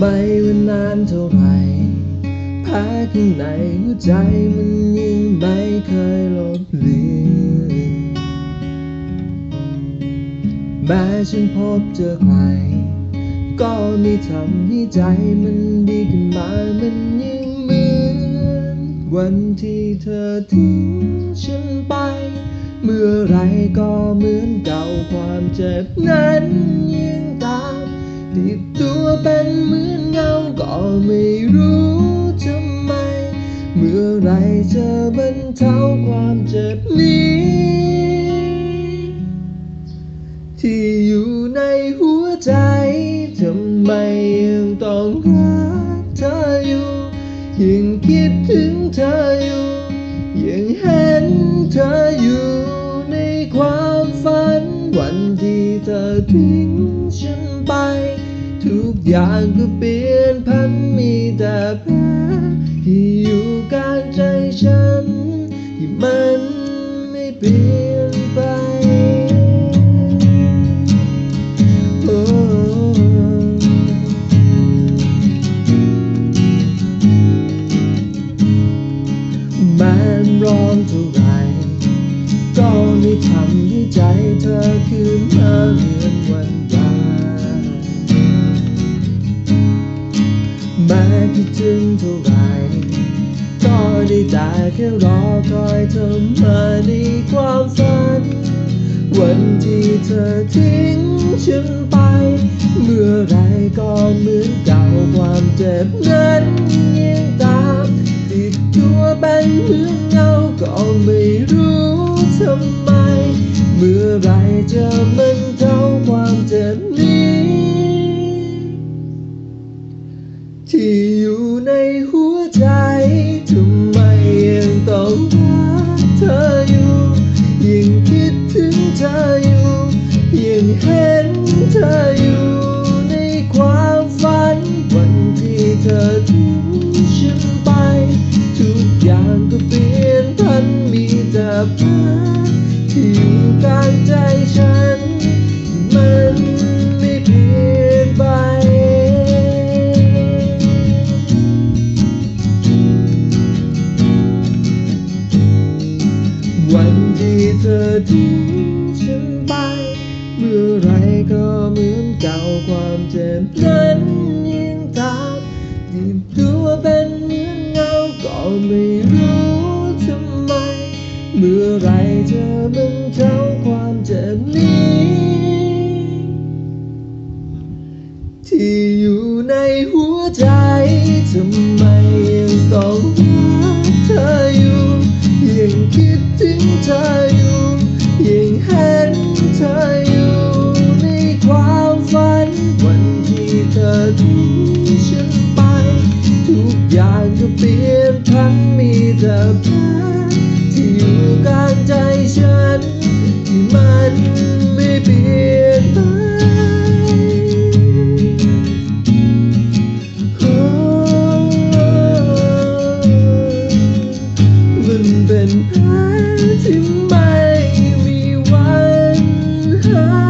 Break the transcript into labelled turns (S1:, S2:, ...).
S1: ไม่ว่านานเท่าไหรแพ้ข้างในหัวใจมันยิ่งไม่เคยลบเลือนแม้ฉันพบเจอใคร ก็ไม่ทำให้ใจมันดีขึ้นมามันยิ่งเหมือนวันที่เธอทิ้งฉันไป เมื่อไรก็เหมือนเก่าความเจ็บนั้นยิ่ง ติดตัวเป็นเหมือนเงาก็ไม่รู้ทำไม เมื่อไรจะบรรเทาความเจ็บนี้ ที่อยู่ในหัวใจทำไมยังต้องรักเธออยู่ยังคิดถึงเธออยู่ยังเห็นเธอ อย่างก็เปลี่ยนพันมีแต่แผลที่อยู่กลางใจฉันที่มันไม่เปลี่ยนไป ก็ได้แต่แค่รอคอยเธอมาในความฝัน วันที่เธอทิ้งฉันไป เมื่อไรก็เหมือนเก่าความเจ็บนั้นยังตามติดตัวเป็นเหมือนเงาก็ไม่รู้ทำไม เมื่อไรจะมันเท่าความเจ็บนี้ ที่อยู่กลางใจฉัน มันไม่เปลี่ยนไป วันที่เธอทิ้งฉันไป เมื่อไรก็เหมือนเก่าความเจ็บนั้นยิ่งตามติดตัวเป็น ที่อยู่ในหัวใจทำไมยังต้องรักเธออยู่ยังคิดถึงเธออยู่ยังเห็นเธออยู่ในความฝันวันที่เธอทิ้งฉันไป ทุกอย่างก็เปลี่ยนทันมีเธอแค่ที่อยู่กลางใจฉันที่มัน มันเป็นอัที่ไม่มีวันหาย